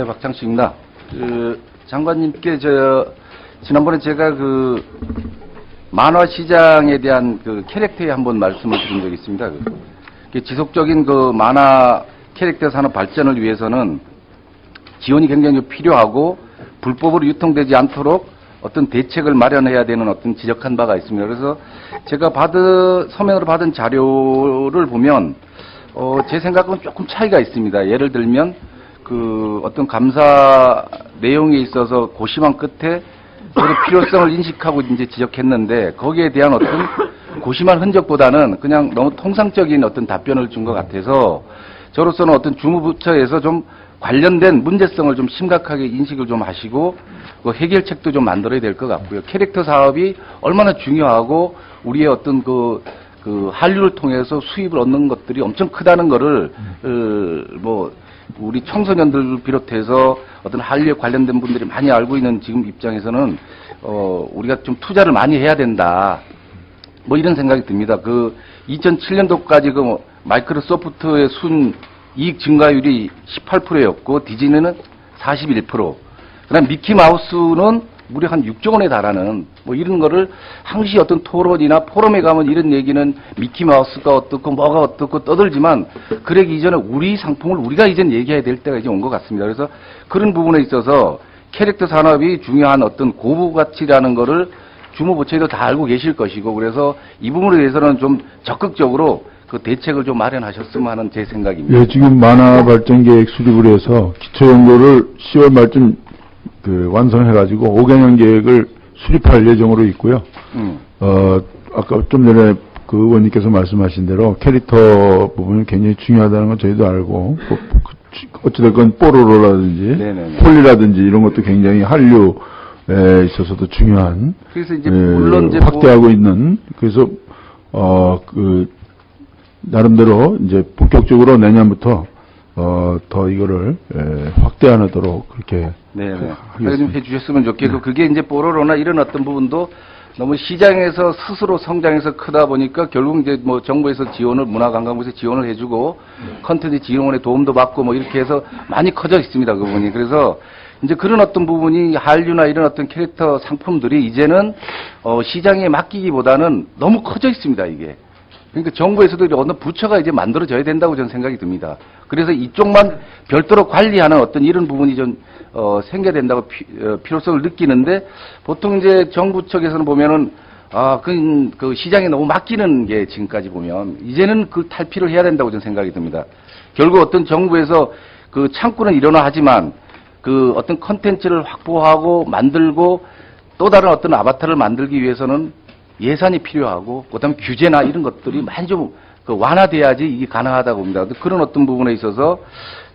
네, 박창식입니다. 그 장관님께 저 지난번에 제가 그 만화 시장에 대한 그 캐릭터에 한번 말씀을 드린 적이 있습니다. 그, 그 지속적인 그 만화 캐릭터 산업 발전을 위해서는 지원이 굉장히 필요하고 불법으로 유통되지 않도록 어떤 대책을 마련해야 되는 어떤 지적한 바가 있습니다. 그래서 제가 받은 서면으로 받은 자료를 보면 어, 제 생각은 조금 차이가 있습니다. 예를 들면 그 어떤 감사 내용에 있어서 고심한 끝에 그 필요성을 인식하고 이제 지적했는데 거기에 대한 어떤 고심한 흔적보다는 그냥 너무 통상적인 어떤 답변을 준 것 같아서 저로서는 어떤 주무부처에서 좀 관련된 문제성을 좀 심각하게 인식을 좀 하시고 그 해결책도 좀 만들어야 될 것 같고요. 캐릭터 사업이 얼마나 중요하고 우리의 어떤 그, 그 한류를 통해서 수입을 얻는 것들이 엄청 크다는 거를 어, 뭐 우리 청소년들 비롯해서 어떤 한류에 관련된 분들이 많이 알고 있는 지금 입장에서는 어, 우리가 좀 투자를 많이 해야 된다. 뭐 이런 생각이 듭니다. 그 2007년도까지 그 마이크로소프트의 순 이익 증가율이 18%였고 디즈니는 41%. 그다음 미키 마우스는 무려 한 6조 원에 달하는 뭐 이런 거를 항시 어떤 토론이나 포럼에 가면 이런 얘기는 미키 마우스가 어떻고 뭐가 어떻고 떠들지만 그러기 이전에 우리 상품을 우리가 이젠 얘기해야 될 때가 이제 온 것 같습니다. 그래서 그런 부분에 있어서 캐릭터 산업이 중요한 어떤 고부 가치라는 거를 주무부처에도 다 알고 계실 것이고 그래서 이 부분에 대해서는 좀 적극적으로 그 대책을 좀 마련하셨으면 하는 제 생각입니다. 예, 지금 만화 발전 계획 수립을 해서 기초 연구를 10월 말쯤 그 완성해가지고 5개년 계획을 수립할 예정으로 있고요. 음. 어, 아까 좀 전에 그 의원님께서 말씀하신 대로 캐릭터 부분이 굉장히 중요하다는 건 저희도 알고, 뭐, 그, 어찌됐건 뽀로로라든지, 네네네. 폴리라든지 이런 것도 굉장히 한류 에 있어서도 중요한, 그래서 이제 예, 물론 이제 뭐 확대하고 있는, 그래서, 어, 그, 나름대로 이제 본격적으로 내년부터, 어, 더 이거를, 예, 확대하도록 그렇게 네네. 하겠습니다. 그래 좀 해주셨으면 좋겠고 그게 이제 뽀로로나 이런 어떤 부분도 너무 시장에서 스스로 성장해서 크다 보니까 결국 이제 뭐 정부에서 지원을 문화관광부에서 지원을 해주고 컨텐츠 지원에 도움도 받고 뭐 이렇게 해서 많이 커져 있습니다 그 부분이. 그래서 이제 그런 어떤 부분이 한류나 이런 어떤 캐릭터 상품들이 이제는 어 시장에 맡기기보다는 너무 커져 있습니다 이게 그러니까 정부에서도 이제 어느 부처가 이제 만들어져야 된다고 저는 생각이 듭니다. 그래서 이쪽만 별도로 관리하는 어떤 이런 부분이 좀 어, 생겨야 된다고 피, 어, 필요성을 느끼는데 보통 이제 정부 측에서는 보면은 아, 그, 그 시장에 너무 맡기는 게 지금까지 보면 이제는 그 탈피를 해야 된다고 저는 생각이 듭니다. 결국 어떤 정부에서 그 창구는 일어나 하지만 그 어떤 컨텐츠를 확보하고 만들고 또 다른 어떤 아바타를 만들기 위해서는 예산이 필요하고 그다음에 규제나 이런 것들이 많이 좀그 완화돼야지 이게 가능하다고 봅니다. 그런 어떤 부분에 있어서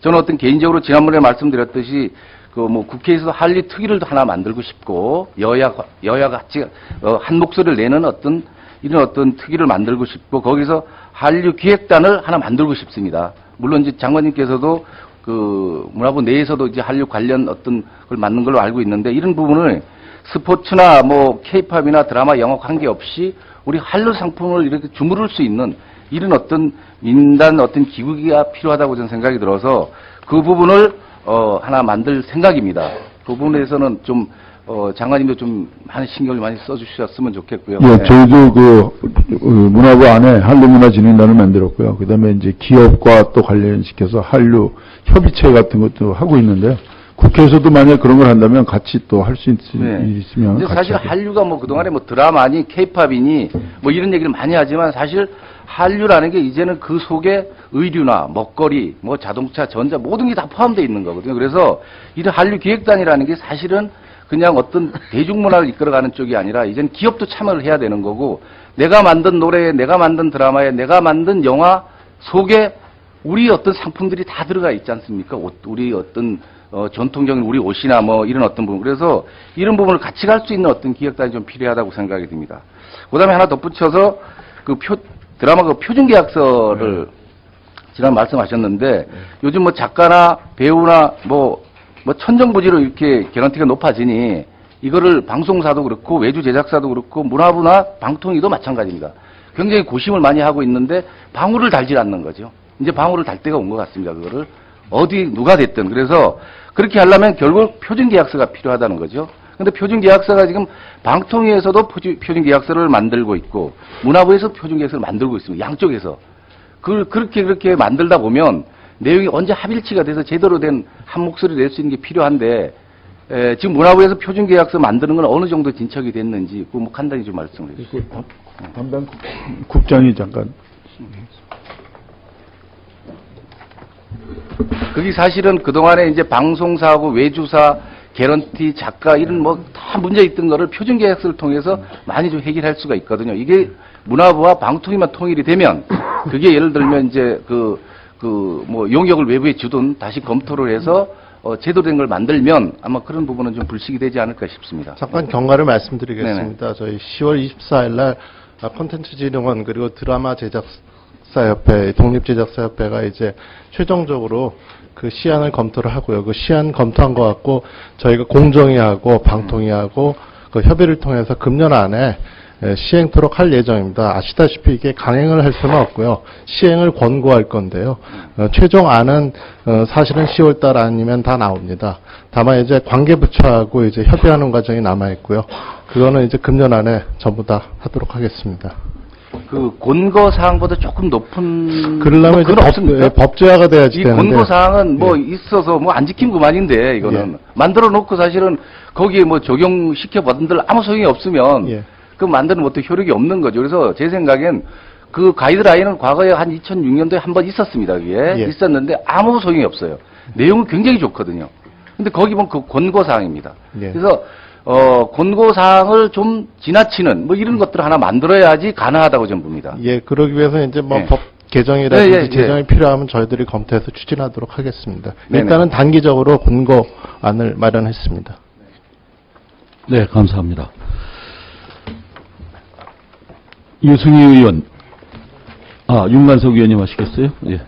저는 어떤 개인적으로 지난번에 말씀드렸듯이 그 뭐 국회에서 한리 특위를 하나 만들고 싶고 여야 여야 같이 어, 한 목소리를 내는 어떤 이런 어떤 특위를 만들고 싶고 거기서 한류 기획단을 하나 만들고 싶습니다. 물론 이제 장관님께서도 그 문화부 내에서도 이제 한류 관련 어떤 걸 만든 걸로 알고 있는데 이런 부분을 스포츠나 뭐 케이팝이나 드라마 영화 관계없이 우리 한류 상품을 이렇게 주무를 수 있는 이런 어떤 민간 어떤 기구가 필요하다고 저는 생각이 들어서 그 부분을 어 하나 만들 생각입니다. 그 부분에서는 좀 어, 장관님도 좀 많은 신경을 많이 써주셨으면 좋겠고요. 예, 네. 저희도 그 어, 문화부 안에 한류 문화 진흥단을 만들었고요. 그다음에 이제 기업과 또 관련시켜서 한류 협의체 같은 것도 하고 있는데요. 국회에서도 만약 그런 걸 한다면 같이 또 할수 네. 있으면 근데 같이 사실. 한류가 뭐 그동안에 뭐 드라마니 케이팝이니 뭐 이런 얘기를 많이 하지만 사실 한류라는 게 이제는 그 속에 의류나 먹거리, 뭐 자동차, 전자 모든 게 다 포함되어 있는 거거든요. 그래서 이런 한류 기획단이라는 게 사실은 그냥 어떤 대중문화를 이끌어가는 쪽이 아니라 이제는 기업도 참여를 해야 되는 거고 내가 만든 노래에 내가 만든 드라마에 내가 만든 영화 속에 우리 어떤 상품들이 다 들어가 있지 않습니까? 옷, 우리 어떤 어, 전통적인 우리 옷이나 뭐 이런 어떤 부분. 그래서 이런 부분을 같이 갈 수 있는 어떤 기획단이 좀 필요하다고 생각이 듭니다. 그 다음에 하나 덧붙여서 그 표, 드라마 그 표준 계약서를 지난 말씀하셨는데 요즘 뭐 작가나 배우나 뭐, 뭐 천정부지로 이렇게 개런티가 높아지니 이거를 방송사도 그렇고 외주 제작사도 그렇고 문화부나 방통위도 마찬가지입니다. 굉장히 고심을 많이 하고 있는데 방울을 달질 않는 거죠. 이제 방울을 달 때가 온 것 같습니다. 그거를 어디 누가 됐든 그래서 그렇게 하려면 결국 표준계약서가 필요하다는 거죠. 근데 표준계약서가 지금 방통위에서도 표준- 표준계약서를 만들고 있고 문화부에서 표준계약서를 만들고 있습니다. 양쪽에서. 그걸 그렇게 그렇게 만들다 보면 내용이 언제 합일치가 돼서 제대로 된 한 목소리 낼 수 있는 게 필요한데 에, 지금 문화부에서 표준계약서 만드는 건 어느 정도 진척이 됐는지 그 뭐 간단히 좀 말씀을 해주세요. 그 담당 국장이 잠깐 그게 사실은 그동안에 이제 방송사하고 외주사, 개런티, 작가 이런 뭐 다 문제 있던 거를 표준 계약서를 통해서 많이 좀 해결할 수가 있거든요. 이게 문화부와 방통위만 통일이 되면 그게 예를 들면 이제 그, 그 뭐 용역을 외부에 주든 다시 검토를 해서 어, 제도된 걸 만들면 아마 그런 부분은 좀 불식이 되지 않을까 싶습니다. 잠깐 경과를 말씀드리겠습니다. 저희 10월 24일 날 아, 콘텐츠진흥원 그리고 드라마 제작 사협회, 독립제작사협회가 이제 최종적으로 그 시안을 검토를 하고요. 그 시안 검토한 것 같고 저희가 공정위하고 방통위하고 그 협의를 통해서 금년 안에 에, 시행토록 할 예정입니다. 아시다시피 이게 강행을 할 수는 없고요. 시행을 권고할 건데요. 어, 최종안은 어, 사실은 10월달 아니면 다 나옵니다. 다만 이제 관계부처하고 이제 협의하는 과정이 남아 있고요. 그거는 이제 금년 안에 전부 다 하도록 하겠습니다. 그 권고 사항보다 조금 높은 그러려면 뭐 이제 그건 법? 예, 법제화가 돼야지 이 되는데. 권고 사항은 뭐 있어서 뭐 안 지킨 그만인데 이거는 예. 만들어 놓고 사실은 거기에 뭐 적용시켜 받은들 아무 소용이 없으면 예. 그 만드는 것도 효력이 없는 거죠. 그래서 제 생각엔 그 가이드라인은 과거에 한 2006년도에 한 번 있었습니다. 그게 예. 있었는데 아무 소용이 없어요. 내용은 굉장히 좋거든요. 근데 거기 보면 그 권고 사항입니다. 예. 그래서 어 권고 사항을 좀 지나치는 뭐 이런 것들을 하나 만들어야지 가능하다고 저는 봅니다. 예, 그러기 위해서 이제 뭐 예. 법 개정이라든지 예, 예, 예. 제정이 필요하면 저희들이 검토해서 추진하도록 하겠습니다. 네네. 일단은 단기적으로 권고안을 마련했습니다. 네, 감사합니다. 유승희 의원, 아, 윤관석 의원님 하시겠어요? 예.